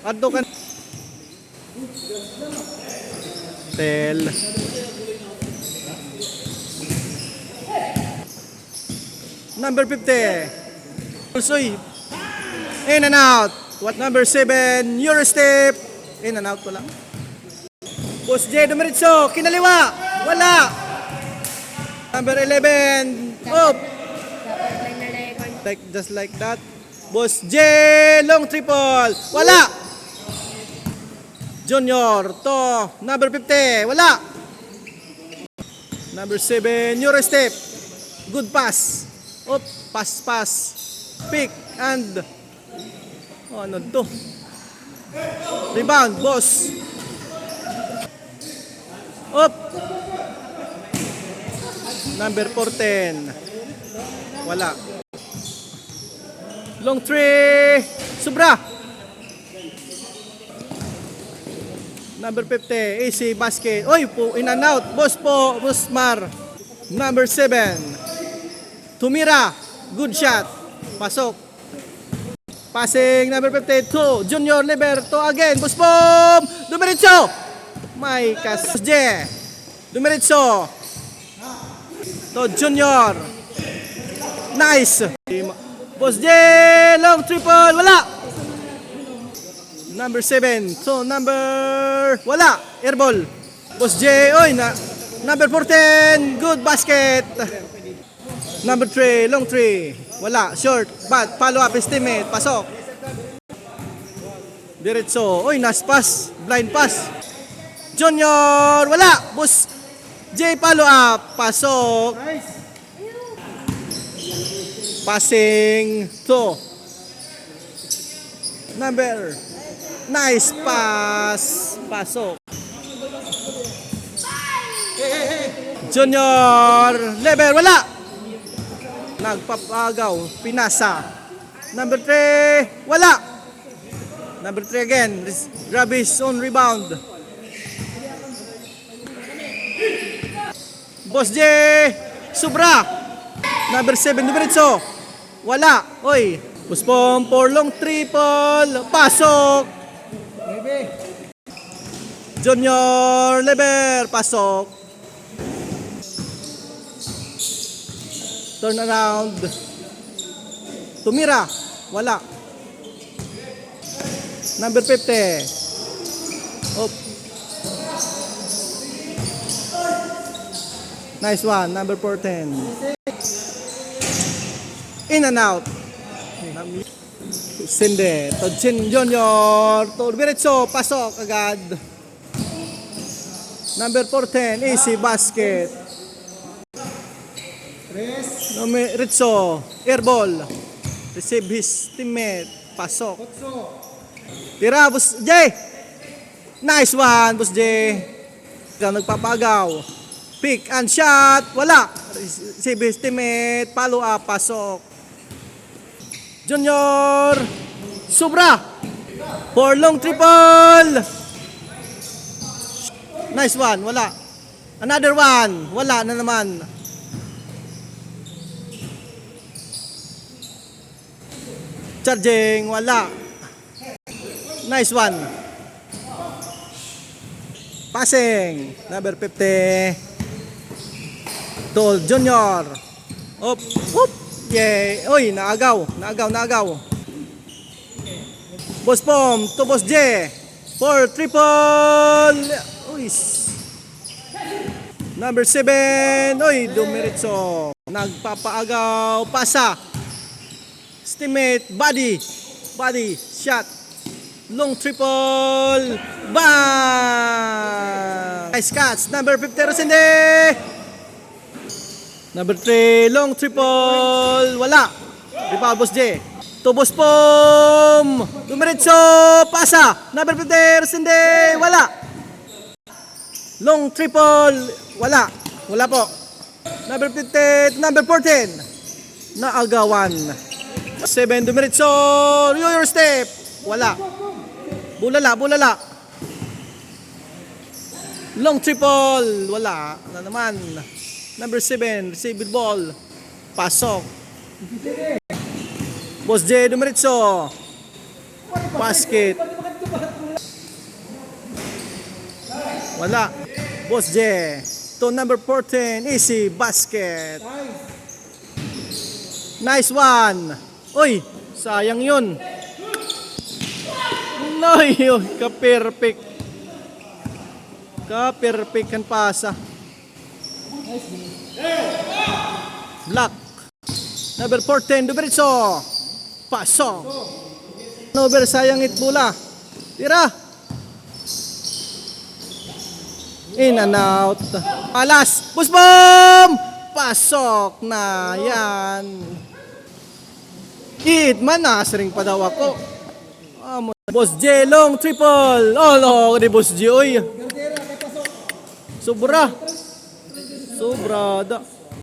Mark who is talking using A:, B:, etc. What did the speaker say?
A: Adto kan. Tel. Number 50. Ulsoy. In and out. What number 7? Your step. In and out wala. Boss J Dumiritso. Kinaliwa. Wala. Number 11. Up. Like just like that. Boss J, long triple. Wala. Junior to number 50. Wala. Number 7, Euro step. Good pass. Up, pass, pass. Pick and oh, ano to? Rebound, boss. Up. Number 14. Wala. Long three. Sobra. Number 50. AC basket. Oy, po, in and out. Boss po, Boss Mar. Number 7. Tumira. Good shot. Pasok. Passing number 52. Junior Liberto again. Boss Bom. Dumiritso. May kas. J. Dumiritso. To Junior. Nice. Boss J, long triple, wala. Number 7. So number wala, airball. Boss J, oy na number 14, good basket. Number 3, long 3. Wala, short, bad, follow up estimate, pasok. Diretso, oy, nas pass, blind pass. Junior, wala. Boss J, follow up, pasok. Passing to number nice pass pasok Junior level wala nagpapagaw pinasa number 3 wala number 3 again grab his own rebound Boss J Subra Number 7, Dumiritso. Wala. Oy. Puspong for long triple. Pasok. Junior Lever. Pasok. Turn around. Tumira. Wala. Number 50. Up. Nice one. Number 14. In and out. Sinde. Todsin Junior. To Diretso. Pasok agad. Number 14. Easy basket. Number Rizzo. Airball. Receive his teammate. Pasok. Tira, Boss J. Nice one, Boss J. Ikaw nagpapagaw. Pick and shot. Wala. Receive his teammate. Follow up. Pasok. Junior. Sobra. For long triple. Nice one. Wala. Another one. Wala na naman. Charging. Wala. Nice one. Passing. Number 50. Tol Junior. Up. Up. Yay. Uy, naagaw. Naagaw, naagaw. Boss Pom to Boss J. For triple. Uy. Number 7. Uy, dumiritso. Nagpapaagaw. Pasa. Estimate. Body. Body. Shot. Long triple. Bang! Nice catch. Number 50, Rosende. Number 3, long triple. Wala. Boss J. To Boss Pom. Dumiretso. Pasa. Number 50, Rosende. Wala. Long triple. Wala. Wala po. Number 50, number 14. Naagawan. 7, Dumiretso. Your step. Wala. Bulala, bulala. Long triple. Wala. Na naman. Number 7, receive the ball. Pasok. Boss J Dumiritso. Basket. Wala. Boss J. To number 14, easy basket. Nice one. Uy, sayang yun. Noy, ka-perfect. Ka-perfect kan pasa. Black. Number 14, Duberitso. Pasok. Over sayang itbula. Tira. In and out. Alas. Push bomb! Pasok na yan. Hit man nasring pa daw ako. Amo. Boss J, long triple. Oh, no, ni Boss J, oy. Sobra. Sobra da.